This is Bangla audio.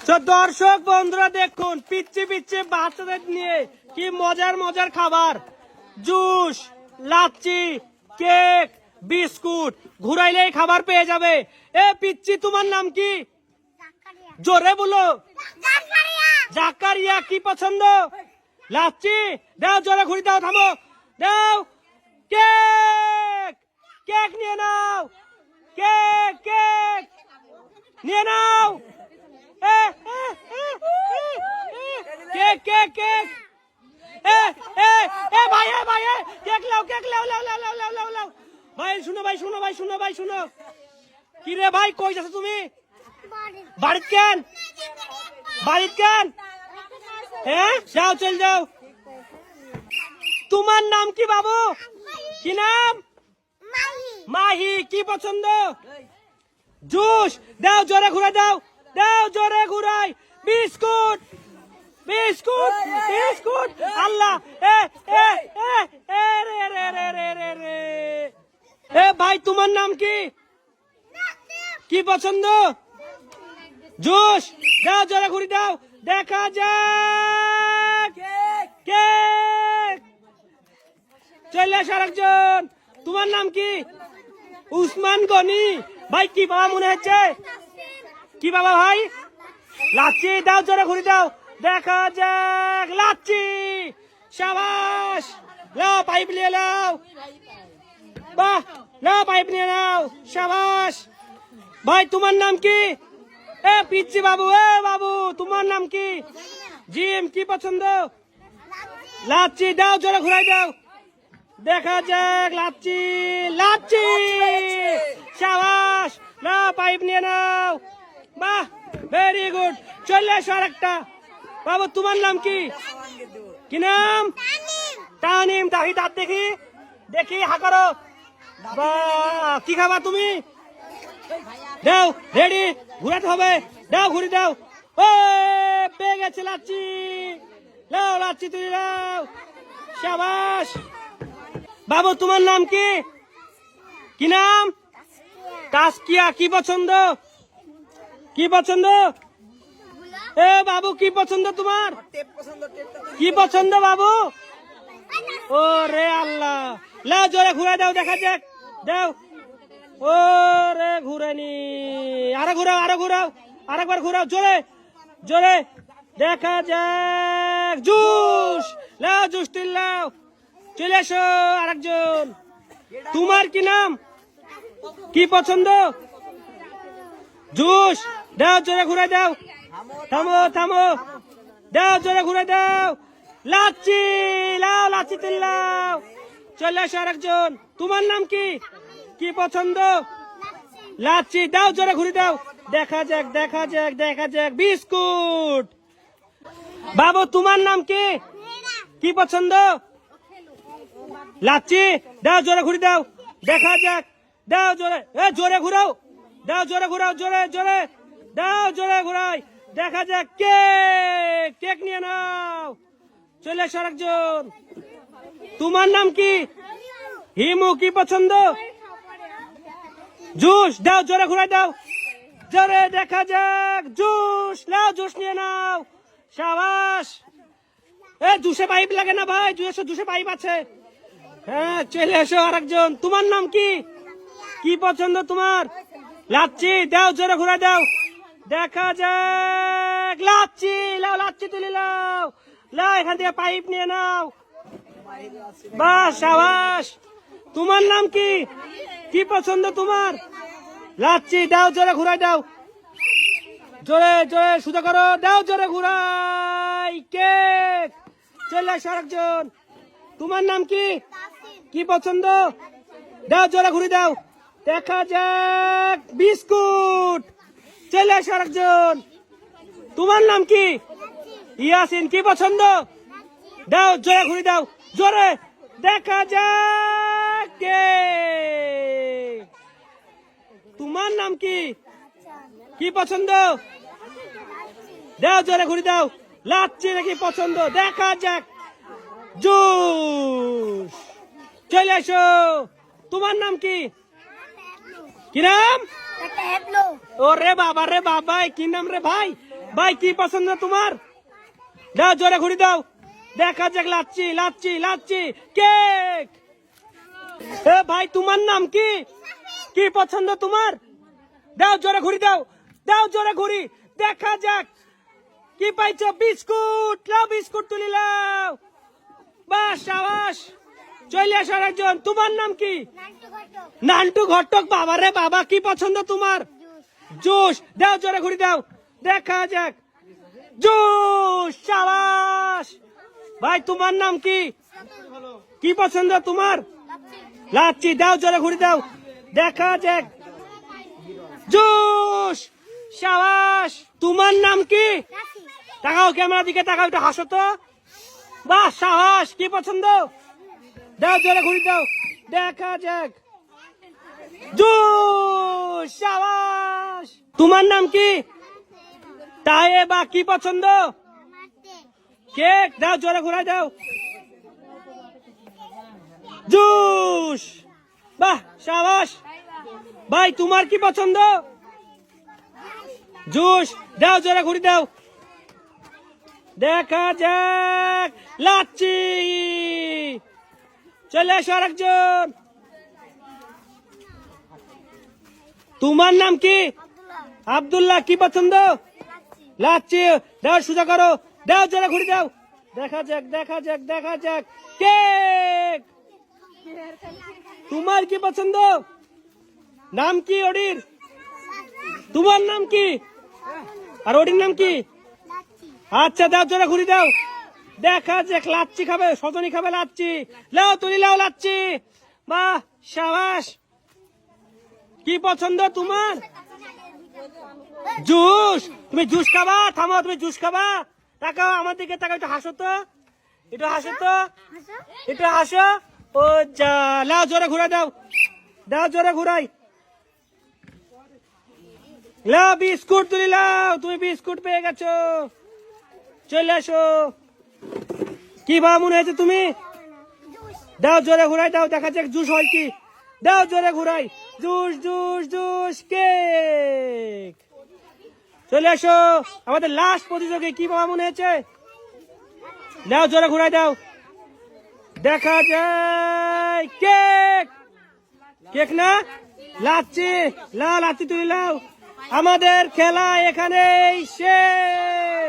তো দর্শক বন্ধুরা দেখুন পিচ্ছি পিচ্ছি বাচ্চাদের নিয়ে কি মজার মজার খাবার? জুস লাচ্ছি কেক বিস্কুট ঘুরাইলেই খাবার পেয়ে যাবে। এ পিচ্ছি তোমার নাম কি? জোরে বলো। জাকারিয়া কি পছন্দ? লাচ্ছি? দাও জোরে ঘুরি দাও থামো। দাও। কেক! কেক নিয়ে নাও। Cake cake! নিয়ে নাও এ, এ, এ, এ, এ, এ কি রে ভাই, কই যাচ্ছ তুমি? কেন? কেন? হ্যাঁ? যাও, চল যাও। তোমার নাম কি বাবু? কি নাম? মাহি। কি পছন্দ? জুস। দাও, জোরে ঘুরে দাও। দাও, জোরে ঘুরাই বিস্কুট। Biscuit biscuit. আল্লাহ এ এ এ এ রে রে রে রে রে রে। এ ভাই তোমার নাম কি? কি পছন্দ? জুস। দাও জোরে ঘুরি দাও। দেখা যাক। কেক। চলে আস আরেকজন। তোমার নাম কি? উসমান গনি। ভাই কি বাবা মনে হচ্ছে? কি বাবা ভাই? লাচ্ছি দাও জোরে ঘুরি দাও। দেখা যাক, লাচ্ছি। সাবাস লাও পাইপ নিয়ে লাও বাহ লাও পাইপ নিয়ে নাও, সাবাস। ভাই, তোমার নাম কি? এ পিচ্ছি বাবু, এ, বাবু, তোমার নাম কি? জিম, কি পছন্দ? লাচ্ছি, দাও, জোরে ঘুরাই দাও। দেখা যাক, লাচ্ছি লাচ্ছি। সাবাস না পাইপ নিয়ে নাও। বাহ ভেরি গুড চলে এসো আরেকটা। বাবু, তোমার নাম কি? কি নাম? তানিম। তাহি দাঁত দেখি। দেখি, হা করো। কি খাবা তুমি? দাও, রেডি। ঘুরাতে হবে। দাও, ঘুরি দাও। ও, পেয়ে গেছে লাচ্ছি। লাও, লাচ্ছি তুই লাও। সাবাস। বাবু, তোমার নাম কি? কি নাম? কাসকিয়া কি পছন্দ? কি পছন্দ? এ বাবু, কি পছন্দ তোমার? কি পছন্দ বাবু? ও রে আল্লাহ জোরে ঘুরে দাও, দেখা যাক। দাও। ও রে ঘুরে নি আরও ঘুরাও আরও ঘুরাও, আরেকবার ঘুরাও, জোরে জোরে। দেখা যাক। জুস। লাও জুস লাও। চলে এসো আরেকজন। তোমার কি নাম? কি পছন্দ? জুস। দাও, জোরে ঘুরে দাও। থামো থামো। দাও, জোরে ঘুরে দাও। লাচ্ছি, লাও লাচ্ছি লাও। চলে এসো আরেকজন। তোমার নাম কি? কি পছন্দ? লাচ্ছি, দাও, জোরে ঘুরে দাও। দেখা যাক দেখা যাক দেখা যাক। বিস্কুট। বাবু, তোমার নাম কি? কি পছন্দ? লাচ্ছি, দাও, জোরে ঘুরে দাও। দেখা যাক। দাও, জোরে, এ, জোরে ঘুরাও। দাও, জোরে ঘুরাও, জোরে জোরে। দাও জোরে ঘুরাই। দেখা যাক কেক কেক নিয়ে নাও। চলে এসো একজন তোমার নাম কি? হিমু, কি পছন্দ? জুস, দাও, জোরে ঘুরাই দাও। জোরে দেখা যাক, জুস, নাও, জুস নিয়ে নাও। সাবাস। এ, জুসে পাইপ লাগে না ভাই, জুসে জুসে পাইপ আছে। হ্যাঁ চলে এসো আরেকজন। তোমার নাম কি? কি পছন্দ তোমার? লাচ্ছি, দাও, জোরে ঘুরাই দাও। দেখা যাক। লাচ্ছি, লাও, লাচ্ছি তুলে, লাও। লাও, এখান থেকে পাইপ নিয়ে নাও। বাস, সাবাস। তোমার নাম কি? কি পছন্দ তোমার? লাচ্ছি, দাও, জোরে ঘুরাই, দাও। জোরে জোরে সুতো করো, দাও, জোরে ঘুরাই। কেক। চলে আসো তোমার নাম কি? কি পছন্দ? দাও, জোরে ঘুরে দাও। দেখা যাক। বিস্কুট। চলে আসো আরেকজন। তোমার নাম কি? ইয়াসিন, কি পছন্দ? দাও জোরে ঘুরে দাও। জোরে, দেখা যাক কেক। তোমার নাম কি? কি পছন্দ? দাও জোরে ঘুরে দাও। লাচ্ছি নাকি পছন্দ? দেখা যাক। জুস। চলে এসো তোমার নাম কি? কি নাম? ও রে বাবা রে বাবা কি নাম রে ভাই? ভাই কি পছন্দ তোমার? দাও জোরে ঘুরি দাও। দেখা যাক লাচ্ছি লাচ্ছি লাচ্ছি। কেক! এ ভাই তোমার নাম কি? কি পছন্দ তোমার? দাও জোরে ঘুরি দাও। দাও জোরে ঘুরি। দেখা যাক। কি পাইছো? বিস্কুট। লাও বিস্কুট তুলি লাও বাস সাবাস। চলে আসো একজন তোমার নাম কি? নান্টু ঘটক। বাবা রে বাবা কি পছন্দ তোমার? জুস। দাও জোরে ঘুরি দাও। দেখা যাক। জুস সাবাস। ভাই তোমার নাম কি? কি পছন্দ তোমার? লাচ্ছি। দাও জোরে ঘুরি দাও। দেখা যাক। জুস সাবাস। তোমার নাম কি? তাকাও ক্যামেরা দিকে তাকাও একটু হাসো তো। বাহ সাহস কি পছন্দ? দাও দাও। দেখা যাক। তোমার নাম কি? তাই বা কি পছন্দ? কেক। দাও, জোরে ঘুরাই দাও। জুস। বাহ, সাবাস। ভাই, তোমার কি পছন্দ? জুস। দাও, জোরে ঘুরি দাও। দেখা যাক। লাচ্ছি। চলে এসো আরেকজন। তোমার নাম কি? আব্দুল্লাহ। কি পছন্দ? লাচ্ছি দাও সোজা করো। দাও জোরে ঘুরি দাও। দেখা যাক দেখা যাক দেখা যাক। কেক! তোমার কি পছন্দ? নাম কি ওডির তোমার নাম কি? আর ওডির নাম কি? আচ্ছা দাও জোরে ঘুরি দাও। দেখা যাক লাচ্ছি খাবে, সজনি খাবে লাচ্ছি। লাও তুলি লাও লাচ্ছি। বাহ সাবাস। কি পছন্দ তোমার? জুস। তুমি জুস খাবা? থামো, তুমি জুস খাবা। তাকাও, আমার দিকে তাকাও, একটু হাসো তো। একটু হাসো তো। একটু হাসো। ও যা, লাও জোরে ঘুরাই দাও। দাও জোরে ঘুরাই। লাও, বিস্কুট তুলি লাও। তুমি বিস্কুট পেয়ে গেছো। চলে আসো কি ভাব মনে হয়েছে তুমি? দাও জোরে ঘুরাই, দাও, দেখা যাক জুস হয় কি। দাও জোরে ঘুরাই। Juice juice juice, cake. চলে আসো আমাদের লাস্ট প্রতিযোগী, কি বাবা মনে হয়েছে? দাও জোরে ঘুরাই, দাও। দেখা যায় কেক। কেক না? লাচ্ছি। লাও লাচ্ছি তুই লাও আমাদের খেলা এখানেই শেষ।